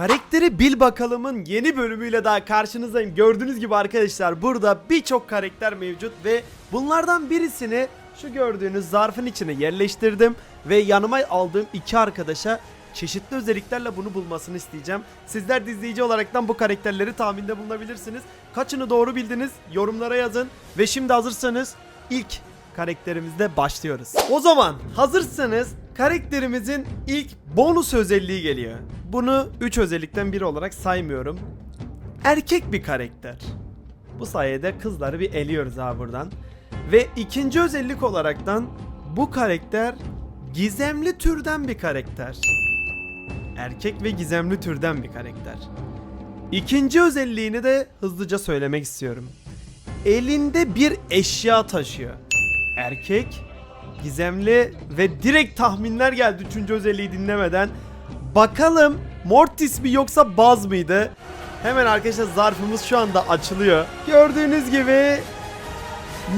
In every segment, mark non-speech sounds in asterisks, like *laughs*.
Karakteri Bil Bakalım'ın yeni bölümüyle daha karşınızdayım. Gördüğünüz gibi arkadaşlar burada birçok karakter mevcut ve bunlardan birisini şu gördüğünüz zarfın içine yerleştirdim ve yanıma aldığım iki arkadaşa çeşitli özelliklerle bunu bulmasını isteyeceğim. Sizler de izleyici olaraktan bu karakterleri tahminde bulunabilirsiniz. Kaçını doğru bildiniz yorumlara yazın ve şimdi hazırsanız ilk karakterimizle başlıyoruz. O zaman hazırsanız karakterimizin ilk bonus özelliği geliyor. Bunu 3 özellikten biri olarak saymıyorum. Erkek bir karakter. Bu sayede kızları bir eliyoruz ha buradan. Ve ikinci özellik olaraktan bu karakter gizemli türden bir karakter. Erkek ve gizemli türden bir karakter. İkinci özelliğini de hızlıca söylemek istiyorum. Elinde bir eşya taşıyor. Erkek, gizemli ve direkt tahminler geldi üçüncü özelliği dinlemeden. Bakalım Mortis mi yoksa Buzz mıydı? Hemen arkadaşlar zarfımız şu anda açılıyor. Gördüğünüz gibi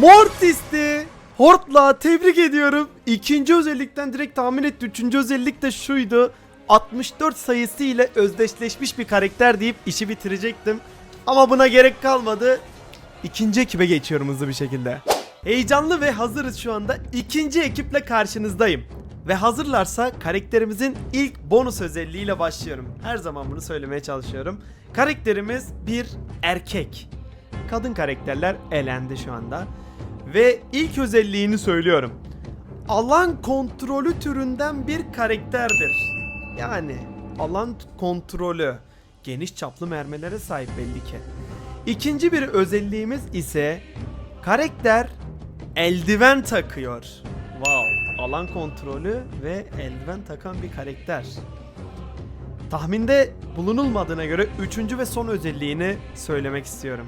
Mortis'ti. Hortla tebrik ediyorum. İkinci özellikten direkt tahmin etti. Üçüncü özellik de şuydu. 64 sayısı ile özdeşleşmiş bir karakter deyip işi bitirecektim. Ama buna gerek kalmadı. İkinci ekibe geçiyorum hızlı bir şekilde. Heyecanlı ve hazırız şu anda. İkinci ekiple karşınızdayım. Ve hazırlarsa karakterimizin ilk bonus özelliğiyle başlıyorum. Her zaman bunu söylemeye çalışıyorum. Karakterimiz bir erkek. Kadın karakterler elendi şu anda. Ve ilk özelliğini söylüyorum. Alan kontrolü türünden bir karakterdir. Yani alan kontrolü. Geniş çaplı mermilere sahip belli ki. İkinci bir özelliğimiz ise karakter eldiven takıyor. Wow, alan kontrolü ve eldiven takan bir karakter. Tahminde bulunulmadığına göre üçüncü ve son özelliğini söylemek istiyorum.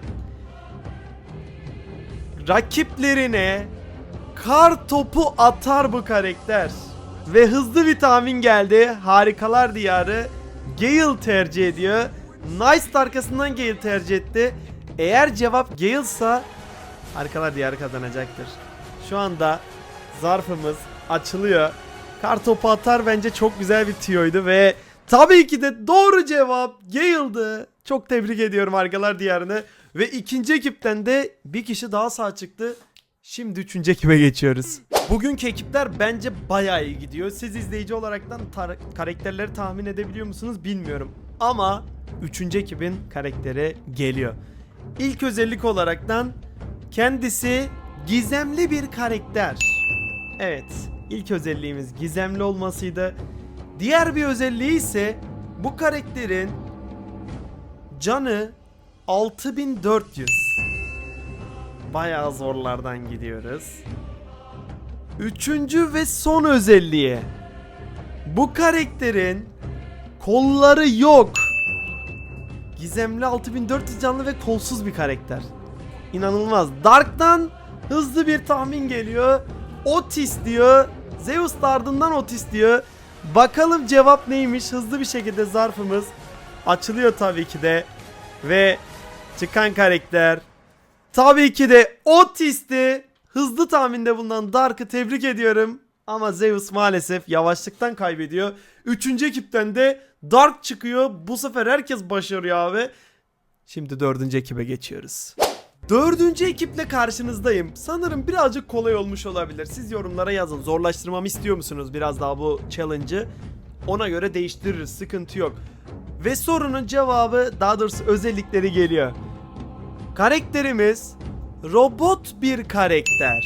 Rakiplerine kar topu atar bu karakter. Ve hızlı bir tahmin geldi. Harikalar diyarı Gale tercih ediyor. Nice arkasından Gale tercih etti. Eğer cevap Gale'sa Harikalar diyarı kazanacaktır. Şu anda zarfımız açılıyor. Kar topu atar bence çok güzel bir tiyoydu ve tabii ki de doğru cevap Gale'dı. Çok tebrik ediyorum Harikalar Diyarı'nı. Ve ikinci ekipten de bir kişi daha sağ çıktı. Şimdi üçüncü ekibe geçiyoruz. Bugünkü ekipler bence bayağı iyi gidiyor. Siz izleyici olaraktan karakterleri tahmin edebiliyor musunuz bilmiyorum. Ama üçüncü ekibin karakteri geliyor. İlk özellik olaraktan kendisi gizemli bir karakter. Evet, ilk özelliğimiz gizemli olmasıydı. Diğer bir özelliği ise bu karakterin canı 6400. Bayağı zorlardan gidiyoruz. Üçüncü ve son özelliği. Bu karakterin kolları yok. Gizemli 6400 canlı ve kolsuz bir karakter. İnanılmaz. Dark'tan hızlı bir tahmin geliyor. Otis diyor. Zeus da ardından Otis diyor. Bakalım cevap neymiş? Hızlı bir şekilde zarfımız açılıyor tabii ki de. Ve çıkan karakter tabii ki de Otis'ti. Hızlı tahminde bulunan Dark'ı tebrik ediyorum. Ama Zeus maalesef yavaşlıktan kaybediyor. Üçüncü ekipten de Dark çıkıyor. Bu sefer herkes başarıyor abi. Şimdi dördüncü ekibe geçiyoruz. Dördüncü ekiple karşınızdayım. Sanırım birazcık kolay olmuş olabilir. Siz yorumlara yazın. Zorlaştırmamı istiyor musunuz biraz daha bu challenge'ı? Ona göre değiştiririz. Sıkıntı yok. Ve sorunun cevabı daha doğrusu özellikleri geliyor. Karakterimiz robot bir karakter.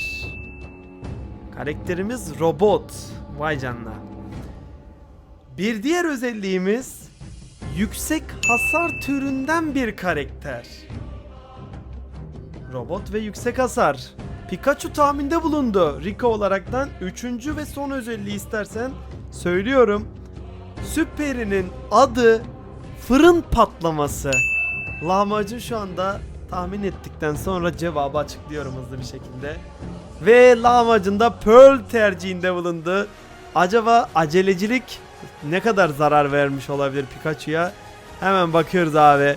Karakterimiz robot. Vay canına. Bir diğer özelliğimiz yüksek hasar türünden bir karakter. Robot ve yüksek hasar. Pikachu tahminde bulundu. Rico olaraktan üçüncü ve son özelliği istersen söylüyorum. Süperinin adı fırın patlaması. Lahmacun şu anda tahmin ettikten sonra cevabı açıklıyorum hızlı bir şekilde. Ve lahmacun da Pearl tercihinde bulundu. Acaba acelecilik ne kadar zarar vermiş olabilir Pikachu'ya? Hemen bakıyoruz abi.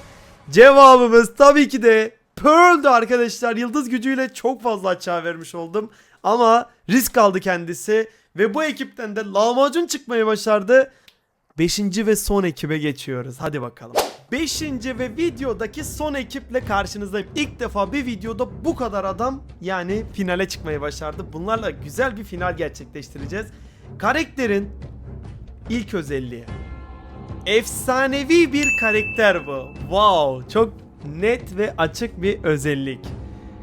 Cevabımız tabii ki de Pearl'dü arkadaşlar. Yıldız gücüyle çok fazla açığa vermiş oldum. Ama risk aldı kendisi. Ve bu ekipten de lahmacun çıkmayı başardı. 5. ve son ekibe geçiyoruz. Hadi bakalım. 5. ve videodaki son ekiple karşınızdayım. İlk defa bir videoda bu kadar adam yani finale çıkmayı başardı. Bunlarla güzel bir final gerçekleştireceğiz. Karakterin ilk özelliği. Efsanevi bir karakter bu. Wow, çok net ve açık bir özellik.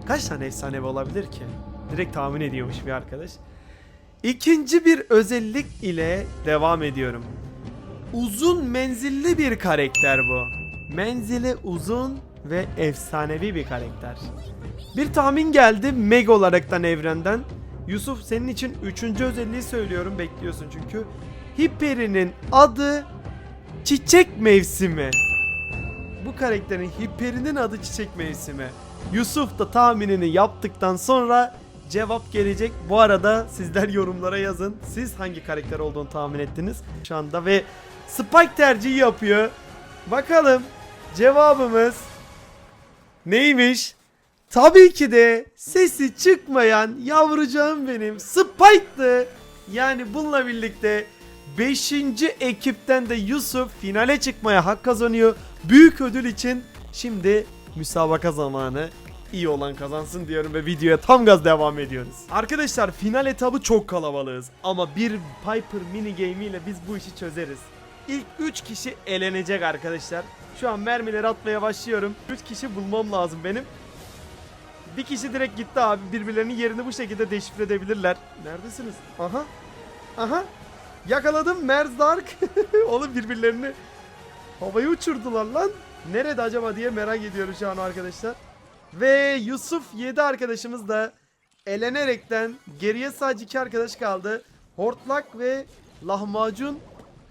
Kaç tane efsanevi olabilir ki? Direkt tahmin ediyormuş bir arkadaş. İkinci bir özellik ile devam ediyorum. Uzun menzilli bir karakter bu. Menzili uzun ve efsanevi bir karakter. Bir tahmin geldi Meg olaraktan evrenden. Yusuf senin için üçüncü özelliği söylüyorum bekliyorsun çünkü. Hipperi'nin adı Çiçek Mevsimi. Karakterin Hipperi'nin adı Çiçek Mevsimi. Yusuf da tahminini yaptıktan sonra cevap gelecek. Bu arada sizler yorumlara yazın. Siz hangi karakter olduğunu tahmin ettiniz şu anda ve Spike tercihi yapıyor. Bakalım cevabımız neymiş? Tabii ki de sesi çıkmayan yavrucağım benim Spike'tı. Yani bununla birlikte 5. ekipten de Yusuf finale çıkmaya hak kazanıyor. Büyük ödül için şimdi müsabaka zamanı. İyi olan kazansın diyorum ve videoya tam gaz devam ediyoruz. Arkadaşlar final etabı çok kalabalığız ama bir Piper mini game ile biz bu işi çözeriz. İlk 3 kişi elenecek arkadaşlar. Şu an mermileri atmaya başlıyorum. 3 kişi bulmam lazım benim. Bir kişi direkt gitti abi. Birbirlerinin yerini bu şekilde deşifre edebilirler. Neredesiniz? Aha. Aha. Yakaladım Merz Dark. *laughs* Oğlum birbirlerini havaya uçurdular lan. Nerede acaba diye merak ediyorum şu an arkadaşlar. Ve Yusuf 7 arkadaşımız da elenerekten geriye sadece 2 arkadaş kaldı. Hortlak ve lahmacun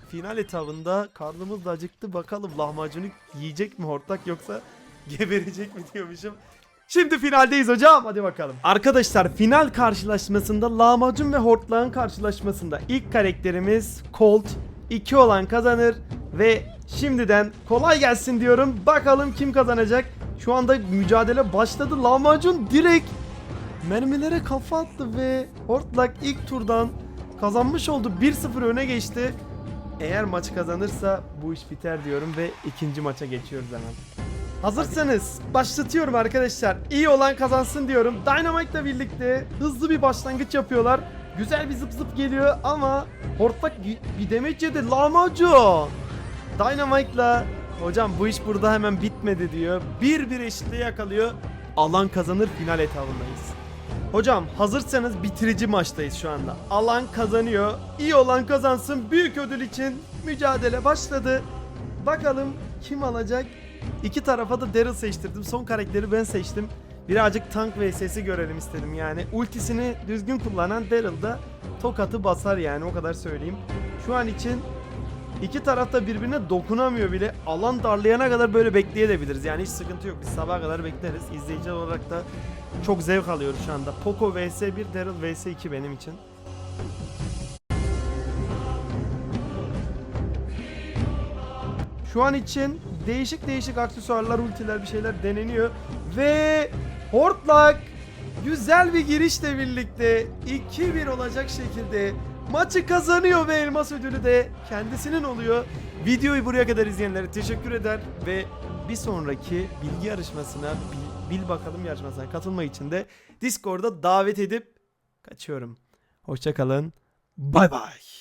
final etabında karnımız da acıktı. Bakalım lahmacunu yiyecek mi hortlak yoksa *laughs* geberecek mi diyormuşum. Şimdi finaldeyiz hocam. Hadi bakalım. Arkadaşlar final karşılaşmasında lahmacun ve hortlağın karşılaşmasında ilk karakterimiz Colt. 2 olan kazanır ve şimdiden kolay gelsin diyorum. Bakalım kim kazanacak. Şu anda mücadele başladı. Lahmacun direkt mermilere kafa attı ve Hortlak ilk turdan kazanmış oldu. 1-0 öne geçti. Eğer maçı kazanırsa bu iş biter diyorum ve ikinci maça geçiyoruz hemen. Hazırsanız başlatıyorum arkadaşlar. İyi olan kazansın diyorum. Dynamite'la birlikte hızlı bir başlangıç yapıyorlar. Güzel bir zıp zıp geliyor ama Hortlak bir demet yedi lahmacun. Dynamite'la hocam bu iş burada hemen bitmedi diyor. Bir bir eşitliği yakalıyor. Alan kazanır final etabındayız. Hocam hazırsanız bitirici maçtayız şu anda. Alan kazanıyor. İyi olan kazansın. Büyük ödül için mücadele başladı. Bakalım kim alacak? İki tarafa da Daryl seçtirdim. Son karakteri ben seçtim. Birazcık tank vs'si görelim istedim yani. Ultisini düzgün kullanan Daryl da tokatı basar yani o kadar söyleyeyim. Şu an için iki tarafta birbirine dokunamıyor bile. Alan darlayana kadar böyle bekleyebiliriz. Yani hiç sıkıntı yok. Biz sabaha kadar bekleriz. İzleyici olarak da çok zevk alıyoruz şu anda. Poco vs 1, Daryl vs 2 benim için. Şu an için değişik değişik aksesuarlar, ultiler bir şeyler deneniyor. Ve Hortlak güzel bir girişle birlikte 2-1 olacak şekilde maçı kazanıyor ve elmas ödülü de kendisinin oluyor. Videoyu buraya kadar izleyenlere teşekkür eder ve bir sonraki bilgi yarışmasına, bil, bil bakalım yarışmasına katılmak için de Discord'da davet edip kaçıyorum. Hoşçakalın. Bay bay.